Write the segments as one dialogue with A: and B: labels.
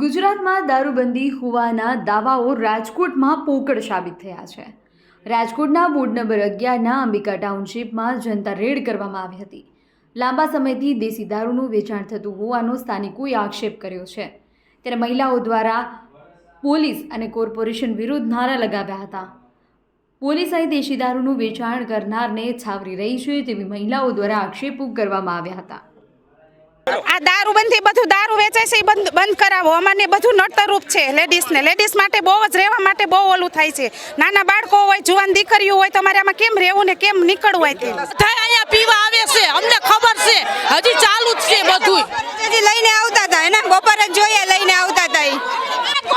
A: ગુજરાતમાં દારૂબંધી હોવાના દાવાઓ રાજકોટમાં પોકળ સાબિત થયા છે. રાજકોટના વોર્ડ નંબર અગિયારના અંબિકા ટાઉનશીપમાં જનતા રેડ કરવામાં આવી હતી. લાંબા સમયથી દેશી દારૂનું વેચાણ થતું હોવાનો સ્થાનિકોએ આક્ષેપ કર્યો છે. ત્યારે મહિલાઓ દ્વારા પોલીસ અને કોર્પોરેશન વિરુદ્ધ નારા લગાવ્યા હતા. પોલીસ અહીં દેશી દારૂનું વેચાણ કરનારને છાવરી રહી છે તેવી મહિલાઓ દ્વારા આક્ષેપો કરવામાં આવ્યા હતા.
B: આ દારૂ બંધી બધું દારૂ વેચાય છે એ બંધ બંધ કરાવો. અમારને બધું નડતરૂપ છે લેડીઝને લેડીઝ માટે બહુ જ રહેવા માટે બહુ ઓલું થાય છે. નાના બાળકો હોય જુવાન દીકરીઓ હોય તમારે આમાં કેમ રહેવું ને કેમ નીકળવું હોય તે?
C: અહીંયા પીવા આવે છે અમને ખબર છે. હજી ચાલુ જ છે બધું
D: હજી લઈને આવતા હતા એના બપોરે જ જોઈએ લઈને આવતા હતા ઈ.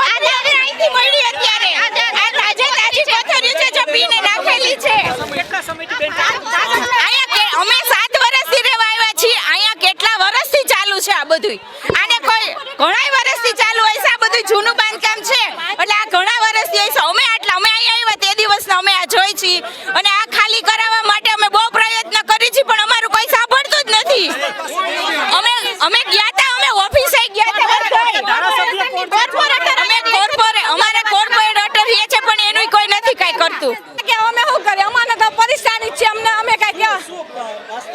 B: આજે હવે અહીંથી મળી અત્યારે આ તાજે તાજી પથ્થરી છે જે પીને નાખેલી છે અહીંયા કે- અમે સાત વર્ષથી રહેવા આવ્યા છીએ અહીંયા કેટલા વર્ષથી ચાલુ આ આને કોઈ ઘણા વર્ષથી ચાલુ હોય છે આ બધું જૂનું બાંધકામ છે. એટલે આ ઘણા વર્ષથી હોય છે. અમે આટલા અમે અહીંયા આવ્યા તે દિવસના અમે આ જોઈ છીએ. અને આ ખાલી કરાવવા માટે અમે બહુ પ્રયત્ન કરી છીએ પણ અમારું કોઈ સાંભળતું જ નથી. અમે અમે ગયા હતા અમે ઓફિસે ગયા હતા કોર્પોરેટર અમે કોર્પોરેટ અમારે કોર્પોરેટર છે પણ એનું કોઈ નથી કાંઈ કરતું.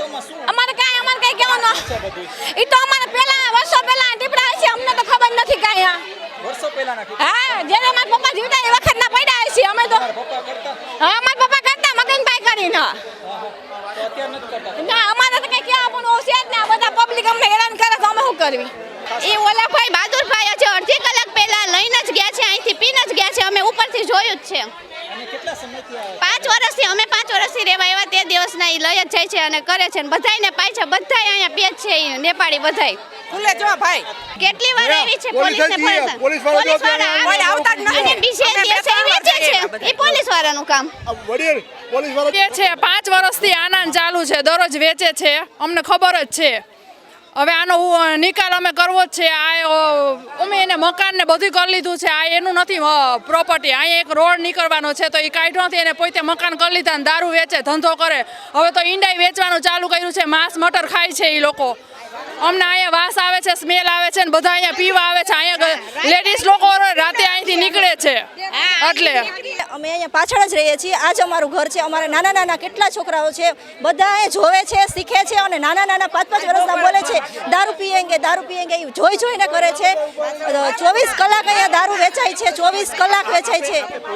D: અમારે કાંઈ અમારે કાંઈ કહેવાનું એ તો અમારે પહેલા વર્ષો પહેલા ટીપડા હશે અમને તો ખબર નથી કાંઈ આ. હા જ્યારે અમારા પપ્પા જીવતા એ વખતના પડ્યા હશે અમે તો હા અમારા પપ્પા કરતા મગનભાઈ કરીને. ના અમારે તો કંઈ કહેવા પણ છે જ ને આ બધા પબ્લિક અમને હેરાન કરે તો અમે શું કરવી?
E: એ ઓલાભાઈ બહાદુરભાઈ આજે અડધી કલાક પહેલા લઈને જ ગયા છે અહીંથી પીને જ ગયા છે અમે ઉપરથી જોયું જ છે. પાંચ વર્ષથી અમે પાંચ વર્ષથી રહેવા એવા તે દિવસના એ લઈ જ જાય છે અને કરે છે અને બધાયને પાય છે બધા અહીંયા પીએ છે નેપાળી બધાય
B: ખુલે જો ભાઈ
E: કેટલી વાર આવી છે
F: પોલીસ
E: પોલીસને
F: જ જઈએ.
E: ફરતા. પોલીસવાળા.
B: આવતા જ નથી.
E: બીજે દિવસે વેચે છે એ પોલીસ વાળાનું કામ
F: વડીલ
C: પોલીસવાળા છે પાંચ વર્ષથી આનંદ ચાલુ છે દરરોજ વેચે છે અમને ખબર જ છે હવે આનો નિકાલ અમે કરવો જ છે. આ અમે એને મકાન ને બધું કરી લીધું છે. આ એનું નથી પ્રોપર્ટી અહીંયા એક રોડ નીકળવાનો છે તો એ કાઢ્યો નથી એને પોતે મકાન કરી લીધા ને દારૂ વેચે ધંધો કરે. હવે તો ઈંડાઈ વેચવાનું ચાલુ કર્યું છે. માંસ મટર ખાય છે એ લોકો. અમને અહીંયા વાસ આવે છે સ્મેલ આવે છે ને બધા અહીંયા પીવા આવે છે. અહીંયા લેડીઝ લોકો રાતે અહીંથી નીકળે છે. એટલે
D: અમે અહીંયા પાછળ જ રહીએ છીએ. આજ અમારું ઘર છે. અમારા નાના નાના કેટલા છોકરાઓ છે બધા એ જોવે છે, શીખે છે અને નાના નાના પાંચ પાંચ વર્ષના બોલે છે, દારૂ પીએંગે દારૂ પીએંગે એ જોઈ જોઈને કરે છે. ચોવીસ કલાક અહીંયા દારૂ વેચાય છે, ચોવીસ કલાક વેચાય છે.